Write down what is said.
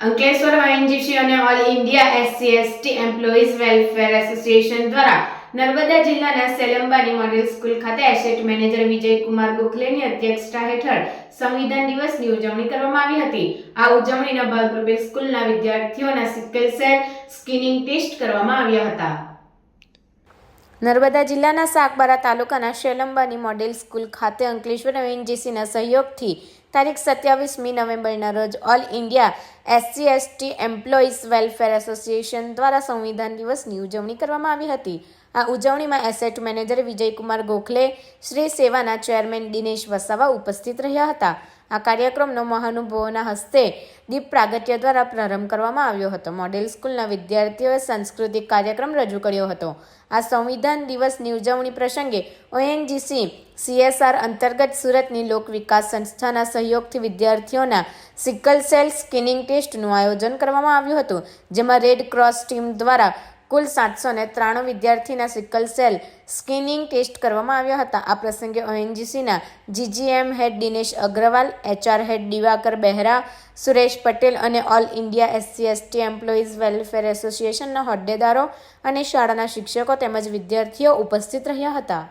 Ankleshwar ONGC અને all India SC ST employees welfare association દ્વારા નર્મદા જિલ્લાના સેલંબાની મોડેલ સ્કૂલ ખાતે એસેટ મેનેજર વિજયકુમાર ગોખલેની અધ્યક્ષતા હેઠળ સંવિધાન દિવસની ઉજવણી કરવામાં આવી હતી. આ ઉજવણીના ભાગરૂપે સ્કૂલના વિદ્યાર્થીઓના સિકલ સેલ સ્કિનિંગ ટેસ્ટ કરવામાં આવ્યા હતા. નર્મદા જિલ્લાના સાગબારા તાલુકાના શેલંબાની મોડેલ સ્કૂલ ખાતે અંકલેશ્વર એનજીસીના સહયોગથી તારીખ સત્યાવીસમી નવેમ્બરના રોજ all India SC ST employees welfare association દ્વારા સંવિધાન દિવસની ઉજવણી કરવામાં આવી હતી. આ ઉજવણીમાં એસેટ મેનેજર વિજયકુમાર ગોખલે, શ્રી સેવાના ચેરમેન દિનેશ વસાવા ઉપસ્થિત રહ્યા હતા. આ કાર્યક્રમનો મહાનુભાવોના હસ્તે દીપ પ્રાગટ્ય દ્વારા પ્રારંભ કરવામાં આવ્યો હતો. મોડેલ સ્કૂલના વિદ્યાર્થીઓએ સાંસ્કૃતિક કાર્યક્રમ રજૂ કર્યો હતો. આ સંવિધાન દિવસની ઉજવણી પ્રસંગે ઓએનજીસી સીએસઆર અંતર્ગત સુરતની લોક વિકાસ સંસ્થાના સહયોગથી વિદ્યાર્થીઓના સિકલ સેલ સ્કિનિંગ ટેસ્ટનું આયોજન કરવામાં આવ્યું હતું, જેમાં રેડ ક્રોસ ટીમ દ્વારા કુલ સાતસો ને ત્રાણું વિદ્યાર્થીના સિકલ સેલ સ્કિનિંગ ટેસ્ટ કરવામાં આવ્યા હતા. આ પ્રસંગે ઓએનજીસીના GGM head Dinesh Agarwal, HR head Diwakar Behera, Suresh Patel અને all India SC ST employees welfare એસોસિએશનના હોદ્દેદારો અને શાળાના શિક્ષકો તેમજ વિદ્યાર્થીઓ ઉપસ્થિત રહ્યા હતા.